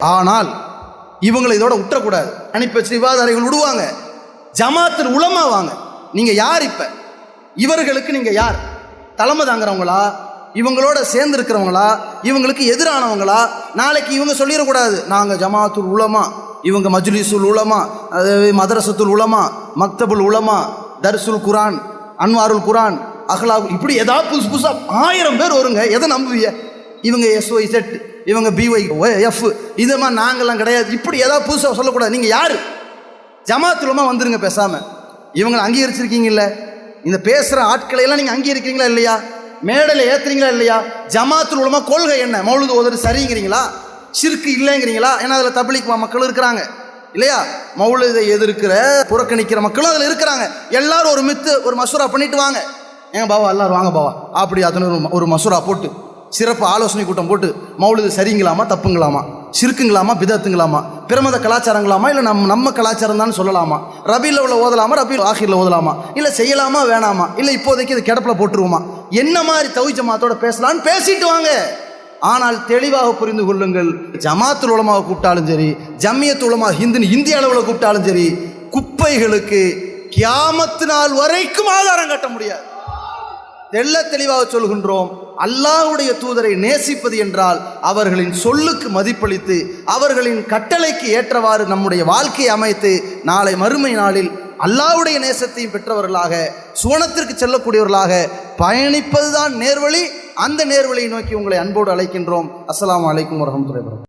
ஆனால் இவங்களை இதோட உற்றக்கூடாது. அனுப்பி வச்சு விவாதாரிகள் விடுவாங்க ஜமாத்தில் உளமாவாங்க நீங்க யார் இப்ப? இவர்களுக்கு நீங்க யார்? தலைமை தாங்குறவங்களா? இவங்களோட சேர்ந்து இருக்கிறவங்களா இவங்களுக்கு எதிரானவங்களா? நாளைக்கு இவங்க சொல்லிடக்கூடாது. நாங்க ஜமாத்துல் உலமா இவங்க மஜ்லிசுல் உலமா அது மதரசத்துல் உலமா மக்தபுல் உலமா தர்சுல் குரான் அன்வாருல் குரான் அஹ்லா இப்படி ஏதாவது புதுசு புதுசாக ஆயிரம் பேர் வருங்க. எதை நம்புவீங்க? இவங்க எஸ்ஒய் செட்டு இவங்க பிஒய் எஃப் இது மாதிரி நாங்கள்லாம் கிடையாது. இப்படி ஏதாவது புதுசாக சொல்லக்கூடாது. நீங்கள் யார்? ஜமாத்துலமா வந்துருங்க பேசாமல் இவங்களை அங்கீகரிச்சிருக்கீங்கல்ல? இந்த பேசுகிற ஆட்களை எல்லாம் நீங்கள் அங்கீகரிக்கிறீங்களா இல்லையா? மேடையில் ஏற்றுறீங்களா இல்லையா? ஜமாத்துல் உலமா கொள்கை என்ன? மௌலுது ஓதுறது சரிங்கிறீங்களா? சிறுக்கு இல்லைங்கிறீங்களா? ஏன்னா அதில் தபிலிக் மக்கள் இருக்கிறாங்க. இல்லையா? மௌலுதை எதிர்க்கிற புறக்கணிக்கிற மக்களும் அதில் இருக்கிறாங்க. எல்லாரும் ஒரு மித்து ஒரு மசூரா பண்ணிட்டு வாங்க. ஏங்க பாவா எல்லாரும் வாங்க பாவா. அப்படி அதனை ஒரு மசூரா போட்டு. சிறப்பு ஆலோசனை கூட்டம் போட்டு மௌலுது சரிங்களாமா தப்புங்களாமா? சிறுக்குங்களாமா பிதத்துங்களாமா? பிரமத கலாச்சாரங்களாமா? இல்லை நம்ம நம்ம கலாச்சாரம் தான் சொல்லலாமா? ரபியில் உள்ள ஓதலாமா ரபியில் ஆஹிரில் ஓதலாமா? இல்லை செய்யலாமா வேணாமா? இல்லை இப்போதைக்கு இது கிடப்பில் போட்டுருவோமா? என்ன மாதிரி தவி ஜமாத்தோட பேசலான்னு பேசிட்டு வாங்க. ஆனால் தெளிவாக புரிந்து கொள்ளுங்கள் ஜமாத்துல் உலமாக கூப்பிட்டாலும் சரி ஜம்மியத் உலமா ஹிந்துன்னு இந்திய அளவில் கூப்பிட்டாலும் சரி குப்பைகளுக்கு கியாமத்து நாள் வரைக்கும் ஆதாரம் கட்ட முடியாது. தெள்ள தெளிவாக சொல்கின்றோம். அல்லாஹுடைய தூதரை நேசிப்பது என்றால் அவர்களின் சொல்லுக்கு மதிப்பளித்து அவர்களின் கட்டளைக்கு ஏற்றவாறு நம்முடைய வாழ்க்கையை அமைத்து நாளை மறுமை நாளில் அல்லாஹ்வுடைய நேசத்தையும் பெற்றவர்களாக சுவனத்திற்கு செல்லக்கூடியவர்களாக பயணிப்பதுதான் நேர்வழி. அந்த நேர்வழியை நோக்கி உங்களை அன்போடு அழைக்கின்றோம். அஸ்லாம் அலைக்கும் வரமத்துல வபரகாத்துஹு.